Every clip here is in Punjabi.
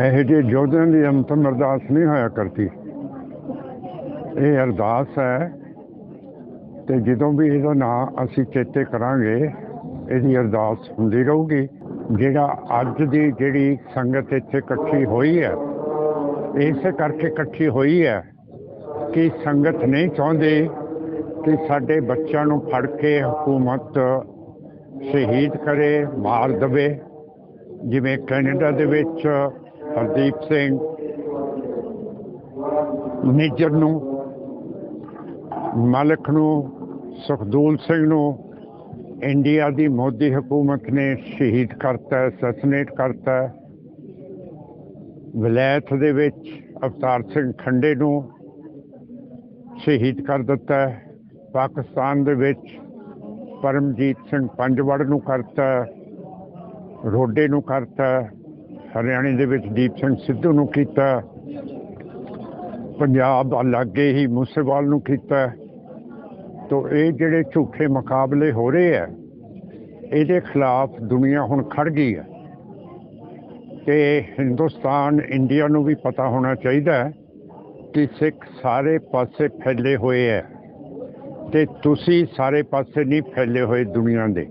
ਇਹੋ ਜਿਹੇ ਯੋਧਿਆਂ ਦੀ ਅੰਤਮ ਅਰਦਾਸ ਨਹੀਂ ਹੋਇਆ ਕਰਦੀ। ਇਹ ਅਰਦਾਸ ਹੈ ਤੇ ਜਦੋਂ ਵੀ ਇਹਦਾ ਨਾਂ ਅਸੀਂ ਚੇਤੇ ਕਰਾਂਗੇ, ਇਹਦੀ ਅਰਦਾਸ ਹੁੰਦੀ ਰਹੂਗੀ। ਜਿਹੜਾ ਅੱਜ ਦੀ ਜਿਹੜੀ ਸੰਗਤ ਇੱਥੇ ਇਕੱਠੀ ਹੋਈ ਹੈ, ਇਸੇ ਕਰਕੇ ਇਕੱਠੀ ਹੋਈ ਹੈ ਕਿ ਸੰਗਤ ਨਹੀਂ ਚਾਹੁੰਦੇ ਕਿ ਸਾਡੇ ਬੱਚਿਆਂ ਨੂੰ ਫੜ ਕੇ ਹਕੂਮਤ ਸ਼ਹੀਦ ਕਰੇ, ਮਾਰ ਦਵੇ। ਜਿਵੇਂ ਕੈਨੇਡਾ ਦੇ ਵਿੱਚ ਹਰਦੀਪ ਸਿੰਘ ਨਿੱਜਰ ਨੂੰ, ਮਲਕ ਨੂੰ, ਸੁਖਦੂਲ ਸਿੰਘ ਨੂੰ, ਇੰਡੀਆ ਦੀ ਮੋਦੀ ਹਕੂਮਤ ਨੇ ਸ਼ਹੀਦ ਕਰਤਾ ਸੈਸਨੇਟ ਕਰਤਾ। ਵਿਲਾਇਤ ਦੇ ਵਿੱਚ ਅਵਤਾਰ ਸਿੰਘ ਖੰਡੇ ਨੂੰ ਸ਼ਹੀਦ ਕਰ ਦਿੱਤਾ। ਪਾਕਿਸਤਾਨ ਦੇ ਵਿੱਚ ਪਰਮਜੀਤ ਸਿੰਘ ਪੰਜਵੜ ਨੂੰ ਕਰਤਾ। ਰੋਡੇ ਨੂੰ ਕਰਤਾ। ਹਰਿਆਣੇ ਦੇ ਵਿੱਚ ਦੀਪ ਸਿੰਘ ਸਿੱਧੂ ਨੂੰ ਕੀਤਾ। ਪੰਜਾਬ ਲਾਗੇ ਹੀ ਮੂਸੇਵਾਲ ਨੂੰ ਕੀਤਾ। ਤੋ ਇਹ ਜਿਹੜੇ ਝੂਠੇ ਮੁਕਾਬਲੇ ਹੋ ਰਹੇ ਆ, ਇਹਦੇ ਖਿਲਾਫ ਦੁਨੀਆ ਹੁਣ ਖੜ ਗਈ ਹੈ ਤੇ ਹਿੰਦੁਸਤਾਨ, ਇੰਡੀਆ ਨੂੰ ਵੀ ਪਤਾ ਹੋਣਾ ਚਾਹੀਦਾ ਹੈ ਕਿ ਸਿੱਖ ਸਾਰੇ ਪਾਸੇ ਫੈਲੇ ਹੋਏ ਹੈ ਤੇ ਤੁਸੀਂ ਸਾਰੇ ਪਾਸੇ ਨਹੀਂ ਫੈਲੇ ਹੋਏ ਦੁਨੀਆ ਦੇ।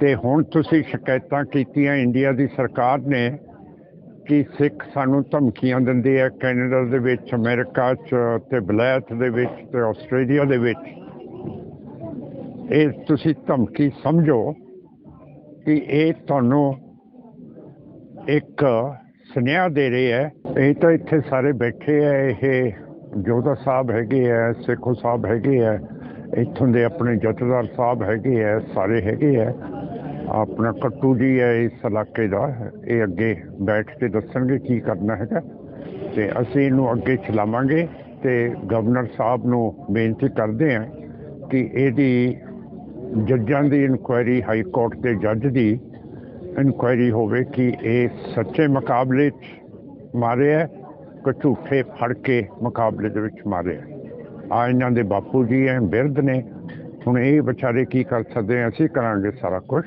ਤੇ ਹੁਣ ਤੁਸੀਂ ਸ਼ਿਕਾਇਤਾਂ ਕੀਤੀਆਂ ਇੰਡੀਆ ਦੀ ਸਰਕਾਰ ਨੇ ਕਿ ਸਿੱਖ ਸਾਨੂੰ ਧਮਕੀਆਂ ਦਿੰਦੇ ਆ ਕੈਨੇਡਾ ਦੇ ਵਿੱਚ, ਅਮਰੀਕਾ 'ਚ ਤੇ ਬਲੈਥ ਦੇ ਵਿੱਚ ਤੇ ਆਸਟ੍ਰੇਲੀਆ ਦੇ ਵਿੱਚ। ਇਹ ਤੁਸੀਂ ਧਮਕੀ ਸਮਝੋ ਕਿ ਇਹ ਤੁਹਾਨੂੰ ਇੱਕ ਸੁਨੇਹਾ ਦੇ ਰਹੇ ਹੈ ਇਹ ਤਾਂ ਇੱਥੇ ਸਾਰੇ ਬੈਠੇ ਆ, ਇਹ ਜੋਧਾ ਸਾਹਿਬ ਹੈਗੇ ਆ, ਸੇਖੋ ਸਾਹਿਬ ਹੈਗੇ ਆ, ਇੱਥੋਂ ਦੇ ਆਪਣੇ ਜਥੇਦਾਰ ਸਾਹਿਬ ਹੈਗੇ ਆ, ਸਾਰੇ ਹੈਗੇ ਆ। ਆਪਣਾ ਕੱਟੂ ਜੀ ਹੈ, ਇਸ ਇਲਾਕੇ ਦਾ। ਇਹ ਅੱਗੇ ਬੈਠ ਕੇ ਦੱਸਣਗੇ ਕੀ ਕਰਨਾ ਹੈਗਾ। ਤੇ ਅਸੀਂ ਇਹਨੂੰ ਅੱਗੇ ਚਲਾਵਾਂਗੇ ਤੇ ਗਵਰਨਰ ਸਾਹਿਬ ਨੂੰ ਬੇਨਤੀ ਕਰਦੇ ਹਾਂ ਕਿ ਇਹਦੀ ਜੱਜਾਂ ਦੀ ਇਨਕੁਆਇਰੀ ਹਾਈ ਕੋਰਟ ਦੇ ਜੱਜ ਦੀ ਇਨਕੁਆਇਰੀ ਹੋਵੇ ਕਿ ਇਹ ਸੱਚੇ ਮੁਕਾਬਲੇ 'ਚ ਮਾਰੇ ਹੈ ਕਿ ਝੂਠੇ ਫੜ ਕੇ ਮੁਕਾਬਲੇ ਦੇ ਵਿੱਚ ਮਾਰੇ ਹੈ। ਆ ਇਹਨਾਂ ਦੇ ਬਾਪੂ ਜੀ ਐ ਬਿਰਧ ਨੇ। ਹੁਣ ਇਹ ਵਿਚਾਰੇ ਕੀ ਕਰ ਸਕਦੇ ਅਸੀਂ ਕਰਾਂਗੇ ਸਾਰਾ ਕੁਝ